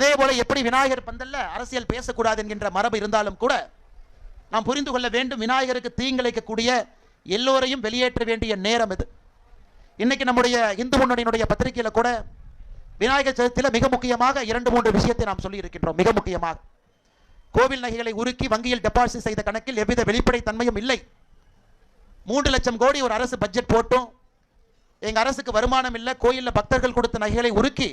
அதே போல எப்படி விநாயகர் பந்தல்ல அரசியல் பேசக்கூடாது என்கின்ற மரபு இருந்தாலும் கூட நாம் புரிந்து கொள்ள வேண்டும் விநாயகருக்கு தீங்கிழைக்கக்கூடிய எல்லோரையும் வெளியேற்ற வேண்டிய நேரம் இது. இன்னைக்கு நம்முடைய இந்து முன்னணியினுடைய பத்திரிகையில கூட விநாயகர் சதுர்த்தியில் மிக முக்கியமாக இரண்டு மூன்று விஷயத்தை நாம் சொல்லியிருக்கின்றோம். மிக முக்கியமாக கோவில் நகைகளை உருக்கி வங்கியில் டெபாசிட் செய்த கணக்கில் எவ்வித வெளிப்படைத்தன்மையும் இல்லை. மூன்று லட்சம் கோடி ஒரு அரசு பட்ஜெட் போட்டும். எங்கள் அரசுக்கு வருமானம் இல்லை. கோயிலில் பக்தர்கள் கொடுத்த நகைகளை உருக்கி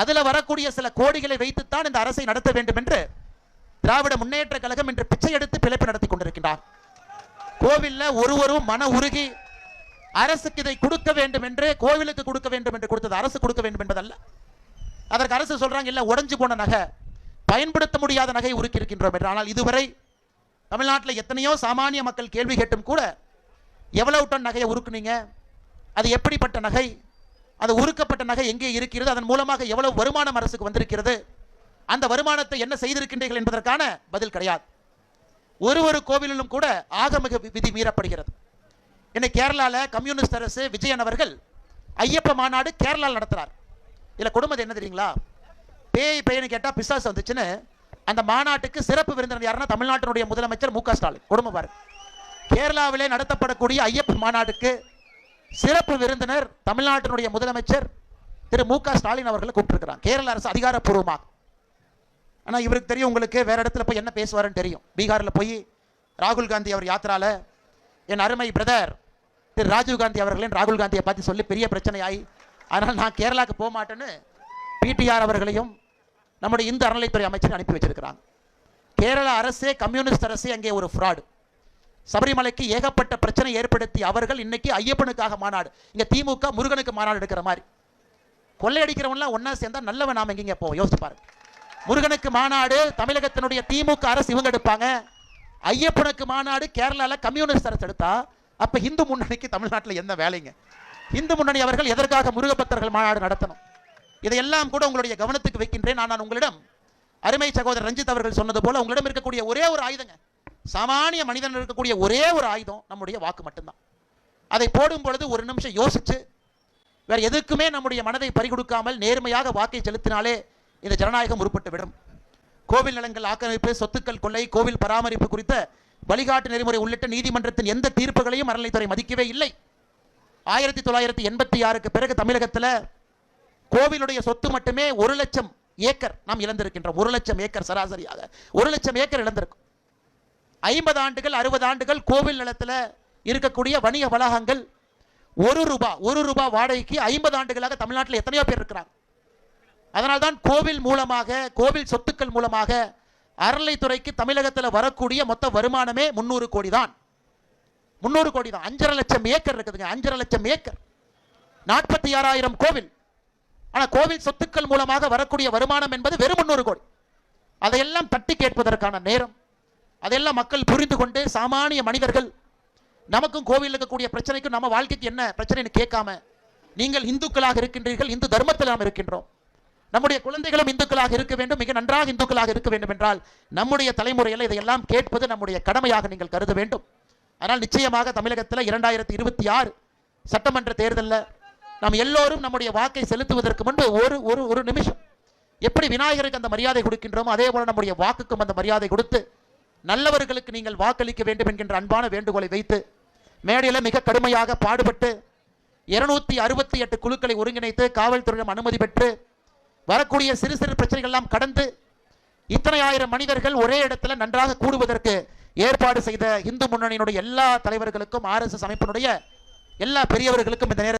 அதுல வரக்கூடிய சில கோடிகளை வைத்துத்தான் இந்த அரசை நடத்த வேண்டும் என்று திராவிட முன்னேற்ற கழகம் இன்று பிச்சை எடுத்து பிழைப்பு நடத்தி கொண்டிருக்கின்றார். கோவில்ல ஒருவரும் மன உருகி அரசுக்கு இதை கொடுக்க வேண்டும் என்று கோவிலுக்கு கொடுக்க வேண்டும் என்று கொடுத்தது அரசு கொடுக்க வேண்டும் என்பதல்ல. அதற்கு அரசு சொல்றாங்க இல்லை உடஞ்சு போன நகை. பயன்படுத்த முடியாத நகை உருக்கி இருக்கின்றோம் என்று. ஆனால் இதுவரை தமிழ்நாட்டில் எத்தனையோ சாமானிய மக்கள் கேள்வி கேட்டும் கூட எவ்வளவு டன் நகையை உருக்குனீங்க? அது எப்படிப்பட்ட நகை? அது உருக்கப்பட்ட நகை எங்கே இருக்கிறது? அதன் மூலமாக எவ்வளவு வருமானம் அரசுக்கு வந்திருக்கிறது? அந்த வருமானத்தை என்ன செய்திருக்கின்றீர்கள் என்பதற்கான பதில் கிடையாது. ஒரு ஒரு கோவிலிலும் கூட ஆகமிக விதி மீறப்படுகிறது. என்னை கேரளாவில் கம்யூனிஸ்ட் அரசு விஜயன் அவர்கள் ஐயப்ப மாநாடு கேரளாவில் நடத்துகிறார் இதில் கொடுமது என்ன தெரியுங்களா? பேய் பையனு கேட்டால் பிசாசு வந்துச்சுன்னு அந்த மாநாட்டுக்கு சிறப்பு விருந்தினர் யாருன்னா தமிழ்நாட்டினுடைய முதலமைச்சர் மு க ஸ்டாலின். கொடுமை பாருங்க. கேரளாவிலே நடத்தப்படக்கூடிய ஐயப்ப மாநாட்டுக்கு சிறப்பு விருந்தினர் தமிழ்நாட்டினுடைய முதலமைச்சர் திரு மு க ஸ்டாலின் அவர்களை கூப்பிட்டுருக்கிறாங்க கேரள அரசு அதிகாரப்பூர்வமாக. ஆனால் இவருக்கு தெரியும் உங்களுக்கு வேற இடத்துல போய் என்ன பேசுவாருன்னு தெரியும். பீகாரில் போய் ராகுல் காந்தி அவர் யாத்திரால என் அருமை பிரதர் திரு ராஜீவ் காந்தி அவர்களையும் ராகுல் காந்தியை பார்த்து சொல்லி பெரிய பிரச்சனை ஆகி அதனால் நான் கேரளாவுக்கு போக மாட்டேன்னு பிடிஆர் அவர்களையும் நம்முடைய இந்து அறநிலைத்துறை அமைச்சர் அனுப்பி வச்சிருக்கிறாங்க. கேரள அரசே கம்யூனிஸ்ட் அரசே அங்கே ஒரு ஃப்ராடு. சபரிமலைக்கு ஏகப்பட்ட பிரச்சனை ஏற்படுத்தி அவர்கள் இன்னைக்கு ஐயப்பனுக்காக மாநாடு. இங்க திமுக முருகனுக்கு மாநாடு எடுக்கிற மாதிரி. கொள்ளையடிக்கிறவன்லாம் ஒன்றா சேர்ந்தா நல்லவன் நாம எங்கேங்க போவோம்? யோசிச்சு பாருங்க. முருகனுக்கு மாநாடு தமிழகத்தினுடைய திமுக அரசு இவங்க எடுப்பாங்க. ஐயப்பனுக்கு மாநாடு கேரளால கம்யூனிஸ்ட் அரசு எடுத்தா அப்போ இந்து முன்னணிக்கு தமிழ்நாட்டில் என்ன வேலைங்க? இந்து முன்னணி அவர்கள் எதற்காக முருகபக்தர்கள் மாநாடு நடத்தணும்? இதையெல்லாம் கூட உங்களுடைய கவனத்துக்கு வைக்கின்றேன். நான் நான் உங்களிடம் அருமை சகோதரர் ரஞ்சித் அவர்கள் சொன்னது போல உங்களிடம் இருக்கக்கூடிய ஒரே ஒரு ஆயுதங்க. சாமானிய மனிதன் இருக்கக்கூடிய ஒரே ஒரு ஆயுதம் நம்முடைய வாக்கு மட்டும்தான். அதை போடும் பொழுது ஒரு நிமிஷம் யோசிச்சு வேற எதுக்குமே நம்முடைய மனதை பறிகொடுக்காமல் நேர்மையாக வாக்கை செலுத்தினாலே இந்த ஜனநாயகம் உருப்பட்டு விடும் கோவில் நிலங்கள் ஆக்கிரமிப்பு சொத்துக்கள் கொள்ளை கோவில் பராமரிப்பு குறித்த வழிகாட்டு நெறிமுறை உள்ளிட்ட நீதிமன்றத்தின் எந்த தீர்ப்புகளையும் அறநிலைத்துறை மதிக்கவே இல்லை. ஆயிரத்தி தொள்ளாயிரத்தி எண்பத்தி ஆறுக்கு பிறகு தமிழகத்துல கோவிலுடைய சொத்து மட்டுமே ஒரு லட்சம் ஏக்கர் நாம் இழந்திருக்கின்றோம். ஒரு லட்சம் ஏக்கர் சராசரியாக. ஒரு லட்சம் ஏக்கர் இழந்திருக்கும். ஐம்பது ஆண்டுகள் அறுபது ஆண்டுகள் கோவில் நிலத்தில் இருக்கக்கூடிய வணிக வளாகங்கள் ஒரு ரூபா ஒரு ரூபாய் வாடகைக்கு ஐம்பது ஆண்டுகளாக தமிழ்நாட்டில் எத்தனையோ பேர் இருக்கிறாங்க. அதனால்தான் கோவில் மூலமாக கோவில் சொத்துக்கள் மூலமாக அறநிலைத்துறைக்கு தமிழகத்தில் வரக்கூடிய மொத்த வருமானமே முந்நூறு கோடி தான். முந்நூறு கோடி தான். அஞ்சரை லட்சம் ஏக்கர் இருக்குதுங்க. அஞ்சரை லட்சம் ஏக்கர். நாற்பத்தி ஆறாயிரம் கோவில். ஆனால் கோவில் சொத்துக்கள் மூலமாக வரக்கூடிய வருமானம் என்பது வெறும் முந்நூறு கோடி. அதையெல்லாம் தட்டி கேட்பதற்கான நேரம். அதெல்லாம் மக்கள் புரிந்து கொண்டு சாமானிய மனிதர்கள் நமக்கும் கோவில் இருக்கக்கூடிய பிரச்சனைக்கும் நம்ம வாழ்க்கைக்கு என்ன பிரச்சனைன்னு கேட்காம நீங்கள் இந்துக்களாக இருக்கின்றீர்கள் இந்து தர்மத்தில் நாம் இருக்கின்றோம். நம்முடைய குழந்தைகளும் இந்துக்களாக இருக்க வேண்டும் மிக நன்றாக இந்துக்களாக இருக்க வேண்டும் என்றால் நம்முடைய தலைமுறையில் இதையெல்லாம் கேட்பது நம்முடைய கடமையாக நீங்கள் கருத வேண்டும். ஆனால் நிச்சயமாக தமிழகத்தில் இரண்டாயிரத்தி இருபத்தி ஆறு சட்டமன்ற தேர்தலில் நாம் எல்லோரும் நம்முடைய வாக்கை செலுத்துவதற்கு முன்பு ஒரு ஒரு ஒரு நிமிஷம். எப்படி விநாயகருக்கு அந்த மரியாதை கொடுக்கின்றோமோ அதே போல நம்முடைய வாக்குக்கும் அந்த மரியாதை கொடுத்து நல்லவர்களுக்கு நீங்கள் வாக்களிக்க வேண்டும் என்கின்ற அன்பான வேண்டுகோளை வைத்து மேடையில் மிக கடுமையாக பாடுபட்டு இருநூத்தி அறுபத்தி எட்டு குழுக்களை ஒருங்கிணைத்து காவல்துறையிடம் அனுமதி பெற்று வரக்கூடிய சிறு சிறு பிரச்சனைகள் எல்லாம் கடந்து இத்தனை ஆயிரம் மனிதர்கள் ஒரே இடத்துல நன்றாக கூடுவதற்கு ஏற்பாடு செய்த இந்து முன்னணியினுடைய எல்லா தலைவர்களுக்கும் ஆர்எஸ்எஸ் அமைப்பினுடைய எல்லா பெரியவர்களுக்கும் இந்த நேரம்